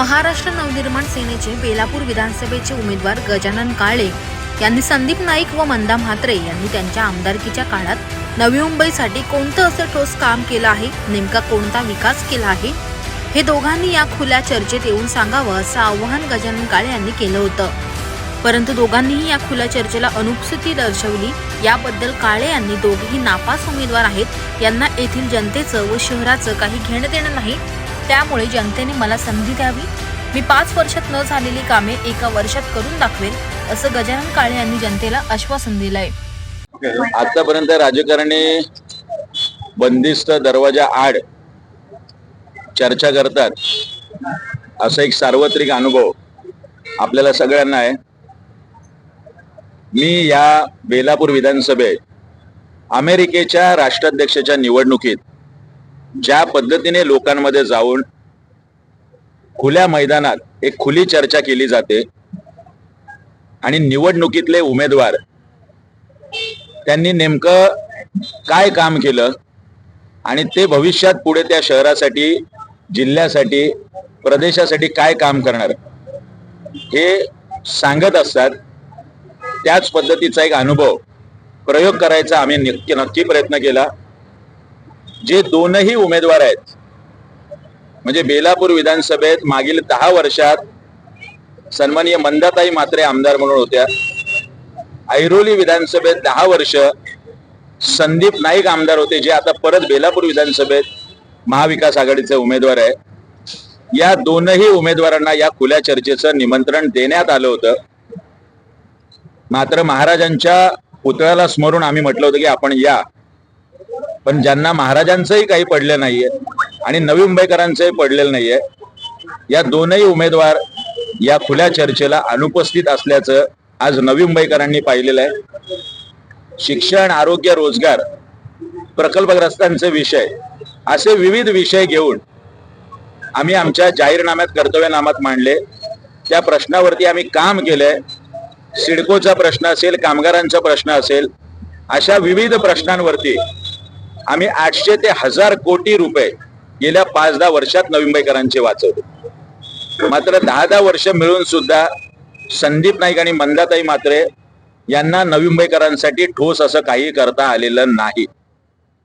महाराष्ट्र नवनिर्माण सेनेचे बेलापूर विधानसभेचे उमेदवार गजानन काळे यांनी संदीप नाईक व मंदा म्हात्रे यांनी त्यांच्या आमदारकीच्या काळात नवी मुंबईसाठी कोणतं असं ठोस काम केलं आहे? नेमका कोणता विकास केला आहे? हे दोघांनी या खुल्या चर्चेत येऊन सांगावं असं आव्हान गजानन काळे यांनी केलं होतं. परंतु दोघांनीही या खुल्या चर्चेला अनुपस्थिती दर्शवली. याबद्दल काळे यांनी दोघेही नापास उमेदवार आहेत. यांना येथील जनतेचं व शहराचं काही घेणं देणं नाही. त्यामुळे जनतेने मला संधी द्यावी. मी पाच वर्षात न झालेली कामे एका वर्षात करून दाखवेल असं गजानन काळे यांनी जनतेला आश्वासन दिलंय. आतापर्यंत राजकारणी बंदिस्त दरवाजा आड चर्चा करतात असा एक सार्वत्रिक अनुभव आपल्याला सगळ्यांना आहे. मी या बेलापूर विधानसभेत अमेरिकेच्या राष्ट्राध्यक्षाच्या निवडणुकीत ज्या पद्धतीने लोकांमध्ये जाऊन खुल्या मैदानात एक खुली चर्चा केली जाते आणि निवडणुकीतले उमेदवार त्यांनी नेमकं काय काम केलं आणि ते भविष्यात पुढे त्या शहरासाठी जिल्ह्यासाठी प्रदेशासाठी काय काम करणार हे सांगत असतात. त्याच पद्धतीचा एक अनुभव प्रयोग करायचा आम्ही नक्की नक्की प्रयत्न केला. जे दोनही उमेदवार आहेत म्हणजे बेलापूर विधानसभेत मागील दहा वर्षात सन्माननीय मंदाताई मात्रे आमदार म्हणून होत्या. ऐरोली विधानसभेत दहा वर्ष संदीप नाईक आमदार होते जे आता परत बेलापूर विधानसभेत महाविकास आघाडीचे उमेदवार आहे. या दोनही उमेदवारांना या खुल्या चर्चेचं निमंत्रण देण्यात आलं होतं. मात्र महाराजांच्या पुतळ्याला स्मरून आम्ही म्हटलं होतं की आपण या. पण ज्यांना महाराजांचंही काही पडलं नाहीये आणि नवी मुंबईकरांचंही पडलेलं नाहीये या दोनही उमेदवार या खुल्या चर्चेला अनुपस्थित असल्याचं आज नवी मुंबईकरांनी पाहिलेलं आहे. शिक्षण आरोग्य रोजगार प्रकल्पग्रस्तांचे विषय असे विविध विषय घेऊन आम्ही आमच्या जाहीरनाम्यात कर्तव्यनामात मांडले. त्या प्रश्नावरती आम्ही काम केलंय. सिडकोचा प्रश्न असेल कामगारांचा प्रश्न असेल अशा विविध प्रश्नांवरती आम्ही आठशे ते हजार कोटी रुपये गेल्या पाच दहा वर्षात नवी मुंबईकरांचे वाचवले. मात्र दहा दहा वर्ष मिळून सुद्धा संदीप नाईक आणि मंदाताई मात्रे यांना नवी मुंबईकरांसाठी ठोस असं काही करता आलेलं नाही.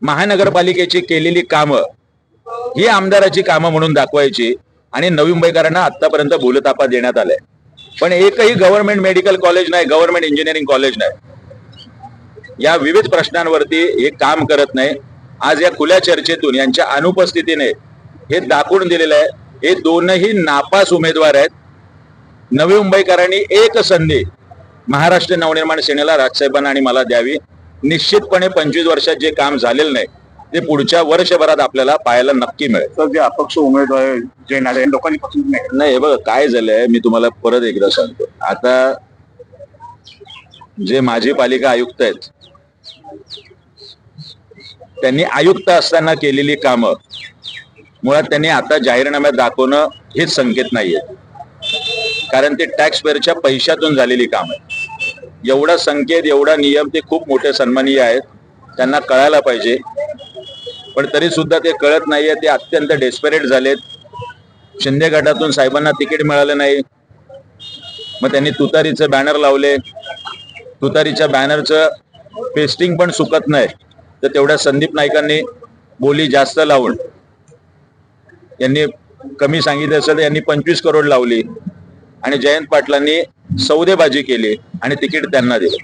महानगरपालिकेची केलेली कामं ही आमदाराची कामं म्हणून दाखवायची आणि नवी मुंबईकरांना आतापर्यंत बोलतापा देण्यात आलाय. पण एकही गव्हर्नमेंट मेडिकल कॉलेज नाही गव्हर्नमेंट इंजिनिअरिंग कॉलेज नाही. या विविध प्रश्नांवरती हे काम करत नाही. आज या खुल्या चर्चेतून यांच्या अनुपस्थितीने हे दाखवून दिलेलं आहे हे दोनही नापास उमेदवार आहेत. नवी मुंबईकरांनी एक संधी महाराष्ट्र नवनिर्माण सेनेला राजसाहेबांना आणि मला द्यावी. निश्चितपणे पंचवीस वर्षात जे काम झालेलं नाही ते पुढच्या वर्षभरात आपल्याला पाहायला नक्की मिळेल. जे अपक्ष उमेदवार जे लोकांनी नाही नाही हे बघा काय झालंय मी तुम्हाला परत एकदा सांगतो. आता जे माजी पालिका आयुक्त आहेत त्यांनी आयुक्त असताना केलेली कामं. मुळात त्यांनी आता जाहीरनाम्यात दाखवणं हेच संकेत नाहीये. कारण ते टॅक्स पेअरच्या पैशातून झालेली काम आहे. एवढा संकेत एवढा नियम ते खूप मोठे सन्मानीय आहेत. त्यांना कळायला पाहिजे. पण तरी सुद्धा ते कळत नाहीये ते अत्यंत डेस्परेट झालेत. शिंदे गटातून साहेबांना तिकीट मिळालं नाही. मग त्यांनी तुतारीचं बॅनर लावले. तुतारीच्या बॅनरचं पेस्टिंग पण सुकत नाही. तर तेवढ्या संदीप नाईकांनी बोली जास्त लावून यांनी कमी सांगितलं असेल तर यांनी पंचवीस करोड लावली आणि जयंत पाटलांनी सौदेबाजी केली आणि तिकीट त्यांना दिलं.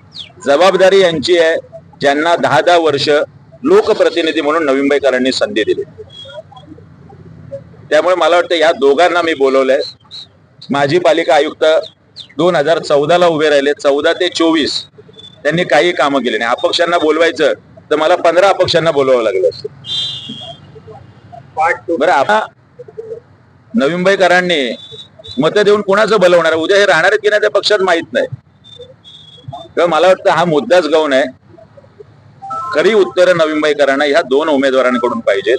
जबाबदारी यांची आहे ज्यांना दहा दहा वर्ष लोकप्रतिनिधी म्हणून नवीनबाईकरांनी संधी दिली. त्यामुळे मला वाटतं या दोघांना मी बोलवलंय. माजी पालिका आयुक्त दोन हजार चौदाला उभे राहिले चौदा ते चोवीस त्यांनी काही कामं केली नाही. अपक्षांना बोलवायचं तर मला पंधरा अपक्षांना बोलवावं लागलं असतं. बरं आता नवी मुंबईकरांनी मतं देऊन कोणाचं भलवणार उद्या हे राहणार की नाही त्या पक्षात माहीत नाही. तर मला वाटतं हा मुद्दाच गौण आहे. खरी उत्तरं नवी मुंबईकरांना ह्या दोन उमेदवारांकडून पाहिजेत.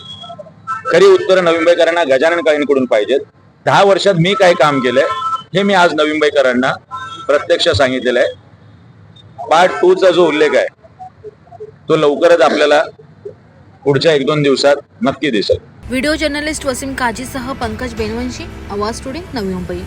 खरी उत्तरं नवी मुंबईकरांना गजानन काळेंकडून पाहिजेत. दहा वर्षात मी काय काम केलंय हे मी आज नवी मुंबईकरांना प्रत्यक्ष सांगितलेलं आहे. पार्ट टू चा जो उल्लेख आहे तो लवकरच आपल्याला पुढच्या एक दोन दिवसात नक्की दिसेल. व्हिडिओ जर्नलिस्ट वसीम काजीसह पंकज बेनवंशी आवाज टुडे नवी मुंबई.